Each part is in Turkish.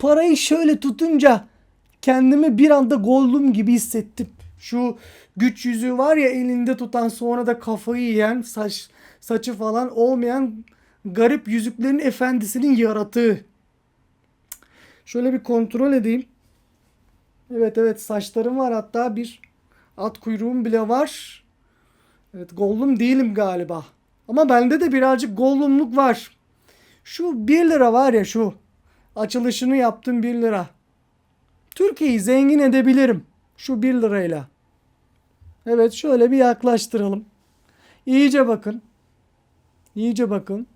parayı şöyle tutunca kendimi bir anda Gollum gibi hissettim. Şu güç yüzüğü var ya elinde tutan sonra da kafayı yiyen saç saçı falan olmayan garip yüzüklerin efendisinin yaratığı. Şöyle bir kontrol edeyim. Evet evet saçlarım var hatta bir at kuyruğum bile var. Evet Gollum değilim galiba. Ama bende de birazcık Gollumluk var. Şu 1 lira var ya şu. Açılışını yaptım 1 lira. Türkiye'yi zengin edebilirim. Şu 1 lirayla. Evet şöyle bir yaklaştıralım. İyice bakın. İyice bakın.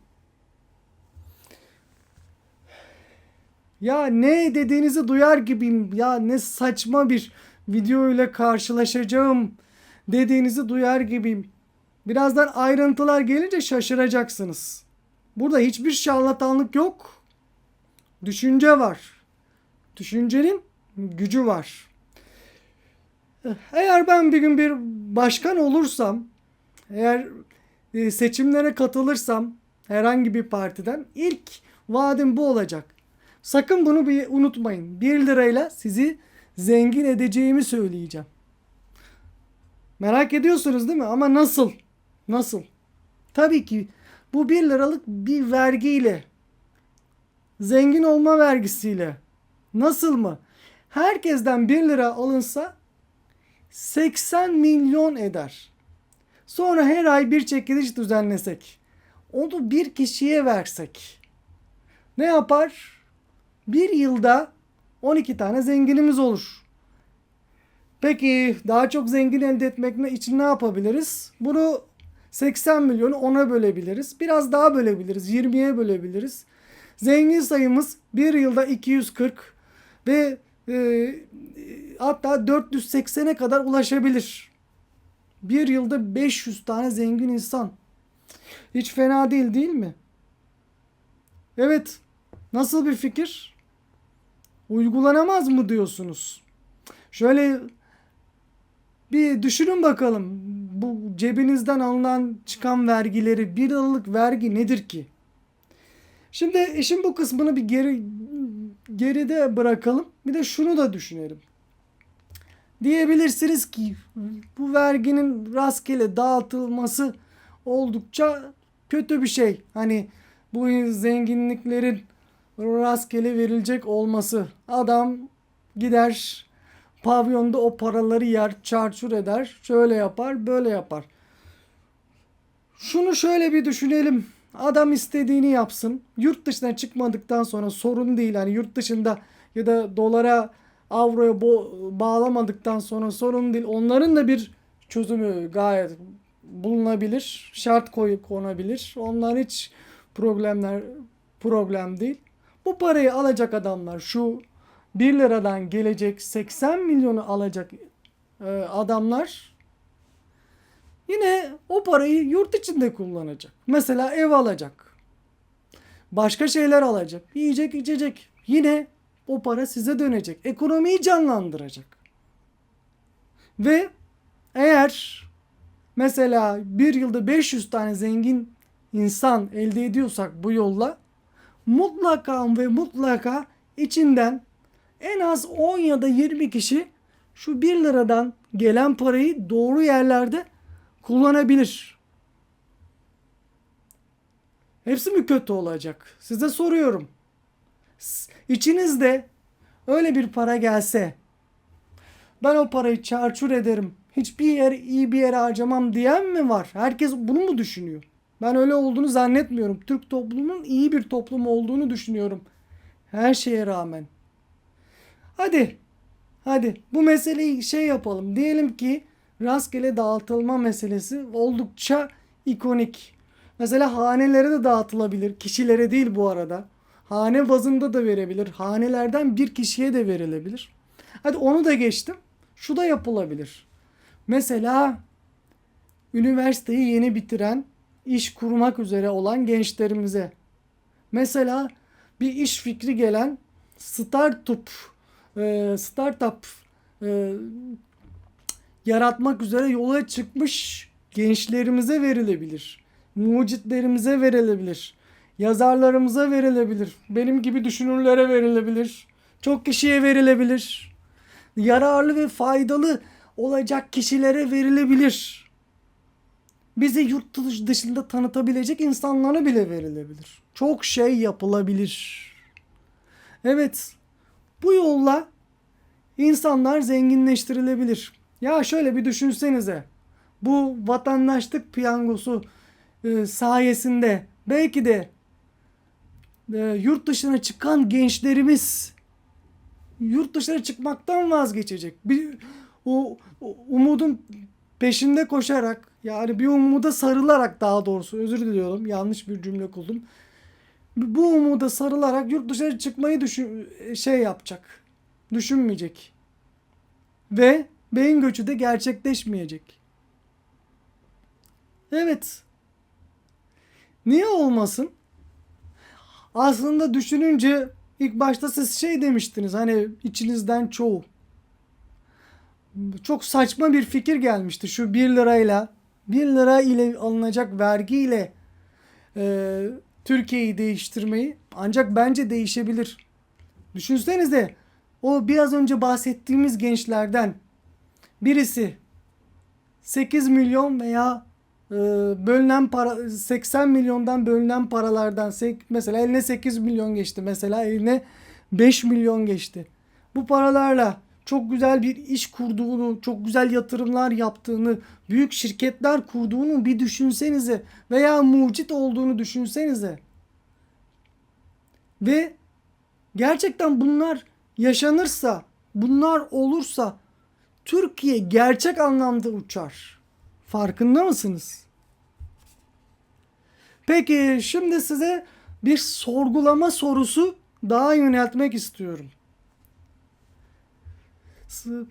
Ya ne dediğinizi duyar gibiyim. Ya ne saçma bir video ile karşılaşacağım dediğinizi duyar gibiyim. Birazdan ayrıntılar gelince şaşıracaksınız. Burada hiçbir şarlatanlık yok. Düşünce var. Düşüncenin gücü var. Eğer ben bir gün bir başkan olursam, eğer e, seçimlere katılırsam herhangi bir partiden ilk vaadim bu olacak. Sakın bunu bir unutmayın. 1 lirayla sizi zengin edeceğimi söyleyeceğim. Merak ediyorsunuz değil mi? Ama nasıl? Nasıl? Tabii ki bu 1 liralık bir vergiyle zengin olma vergisiyle nasıl mı? Herkesten 1 lira alınsa 80 milyon eder. Sonra her ay bir çekiliş düzenlesek. Onu bir kişiye versek. Ne yapar? Bir yılda 12 tane zenginimiz olur. Peki daha çok zengin elde etmek için ne yapabiliriz? Bunu 80 milyonu 10'a bölebiliriz. Biraz daha bölebiliriz. 20'ye bölebiliriz. Zengin sayımız bir yılda 240 ve e, hatta 480'e kadar ulaşabilir. Bir yılda 500 tane zengin insan. Hiç fena değil değil mi? Evet. Nasıl bir fikir? Uygulanamaz mı diyorsunuz? Şöyle bir düşünün bakalım. Bu cebinizden alınan çıkan vergileri bir yıllık vergi nedir ki? Şimdi işin bu kısmını bir geri geride bırakalım. Bir de şunu da düşünelim. Diyebilirsiniz ki bu verginin rastgele dağıtılması oldukça kötü bir şey. Hani bu zenginliklerin rastgele verilecek olması. Adam gider pavyonda o paraları yer, çarçur eder, şöyle yapar, böyle yapar. Şunu şöyle bir düşünelim. Adam istediğini yapsın. Yurt dışına çıkmadıktan sonra sorun değil. Hani yurt dışında ya da dolara, avroya bağlamadıktan sonra sorun değil. Onların da bir çözümü gayet bulunabilir. Şart koy konabilir. Onlar hiç problemler problem değil. Bu parayı alacak adamlar şu 1 liradan gelecek 80 milyonu alacak e, adamlar yine o parayı yurt içinde kullanacak. Mesela ev alacak. Başka şeyler alacak. Yiyecek içecek. Yine o para size dönecek. Ekonomiyi canlandıracak. Ve eğer mesela bir yılda 500 tane zengin insan elde ediyorsak bu yolla mutlaka ve mutlaka içinden en az 10 ya da 20 kişi şu 1 liradan gelen parayı doğru yerlerde kullanabilir. Hepsi mi kötü olacak? Size soruyorum. İçinizde öyle bir para gelse ben o parayı çarçur ederim. Hiçbir yer iyi bir yere harcamam diyen mi var? Herkes bunu mu düşünüyor? Ben öyle olduğunu zannetmiyorum. Türk toplumunun iyi bir toplum olduğunu düşünüyorum. Her şeye rağmen. Hadi. Hadi bu meseleyi şey yapalım. Diyelim ki rastgele dağıtılma meselesi oldukça ikonik. Mesela hanelere de dağıtılabilir. Kişilere değil bu arada. Hane bazında da verebilir. Hanelerden bir kişiye de verilebilir. Hadi onu da geçtim. Şu da yapılabilir. Mesela üniversiteyi yeni bitiren, iş kurmak üzere olan gençlerimize. Mesela bir iş fikri gelen startup e, startup e, yaratmak üzere yola çıkmış gençlerimize verilebilir. Mucitlerimize verilebilir. Yazarlarımıza verilebilir. Benim gibi düşünürlere verilebilir. Çok kişiye verilebilir. Yararlı ve faydalı olacak kişilere verilebilir. Bizi yurt dışı- dışında tanıtabilecek insanlara bile verilebilir. Çok şey yapılabilir. Evet. Bu yolla insanlar zenginleştirilebilir. Ya şöyle bir düşünsenize. Bu vatandaşlık piyangosu e, sayesinde belki de e, yurt dışına çıkan gençlerimiz yurt dışına çıkmaktan vazgeçecek. Bir o, o umudun peşinde koşarak yani bir umuda sarılarak daha doğrusu özür diliyorum yanlış bir cümle kurdum. Bu umuda sarılarak yurt dışına çıkmayı düşün şey yapacak. Düşünmeyecek. Ve beyin göçü de gerçekleşmeyecek. Evet. Niye olmasın? Aslında düşününce ilk başta siz şey demiştiniz hani içinizden çoğu. Çok saçma bir fikir gelmişti şu 1 lirayla 1 lira ile alınacak vergiyle e, Türkiye'yi değiştirmeyi ancak bence değişebilir. Düşünsenize o biraz önce bahsettiğimiz gençlerden birisi 8 milyon veya e, bölünen para 80 milyondan bölünen paralardan mesela eline 8 milyon geçti mesela eline 5 milyon geçti. Bu paralarla çok güzel bir iş kurduğunu, çok güzel yatırımlar yaptığını, büyük şirketler kurduğunu bir düşünsenize veya mucit olduğunu düşünsenize. Ve gerçekten bunlar yaşanırsa, bunlar olursa Türkiye gerçek anlamda uçar. Farkında mısınız? Peki şimdi size bir sorgulama sorusu daha yöneltmek istiyorum. Si-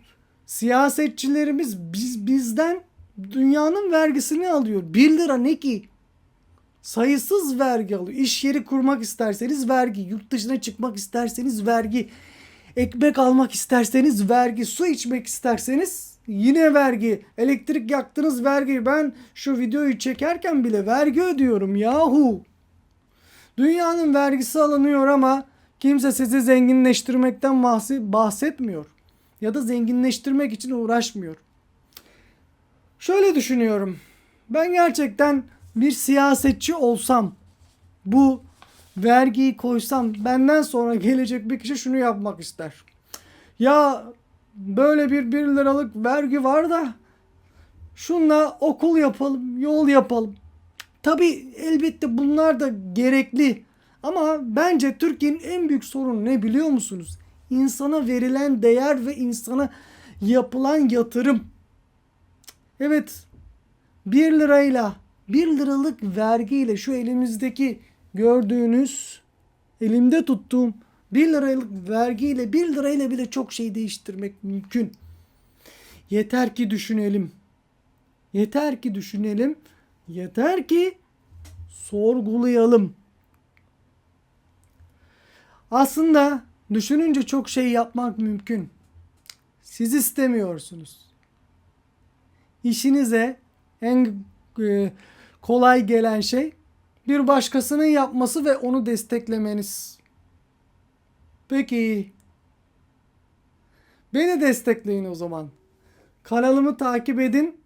Siyasetçilerimiz biz bizden dünyanın vergisini alıyor. 1 lira ne ki? Sayısız vergi alıyor. İş yeri kurmak isterseniz vergi, yurt dışına çıkmak isterseniz vergi, ekmek almak isterseniz vergi, su içmek isterseniz yine vergi, elektrik yaktınız vergi. Ben şu videoyu çekerken bile vergi ödüyorum yahu. Dünyanın vergisi alınıyor ama kimse sizi zenginleştirmekten bahsetmiyor. Ya da zenginleştirmek için uğraşmıyor. Şöyle düşünüyorum. Ben gerçekten bir siyasetçi olsam bu vergiyi koysam benden sonra gelecek bir kişi şunu yapmak ister. Ya böyle bir 1 liralık vergi var da şunla okul yapalım, yol yapalım. Tabi elbette bunlar da gerekli. Ama bence Türkiye'nin en büyük sorunu ne biliyor musunuz? İnsana verilen değer ve insana yapılan yatırım. Evet 1 lirayla 1 liralık vergiyle şu elimizdeki gördüğünüz elimde tuttuğum 1 liralık vergiyle 1 lirayla bile çok şey değiştirmek mümkün. Yeter ki düşünelim. Yeter ki düşünelim. Yeter ki sorgulayalım. Aslında düşününce çok şey yapmak mümkün. Siz istemiyorsunuz. İşinize en e, kolay gelen şey bir başkasının yapması ve onu desteklemeniz. Peki. Beni destekleyin o zaman. Kanalımı takip edin,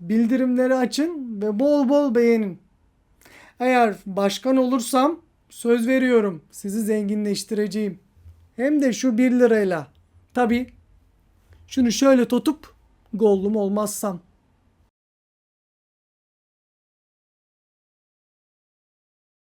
bildirimleri açın ve bol bol beğenin. Eğer başkan olursam söz veriyorum sizi zenginleştireceğim. Hem de şu 1 lirayla. Tabi şunu şöyle tutup gollum olmazsam.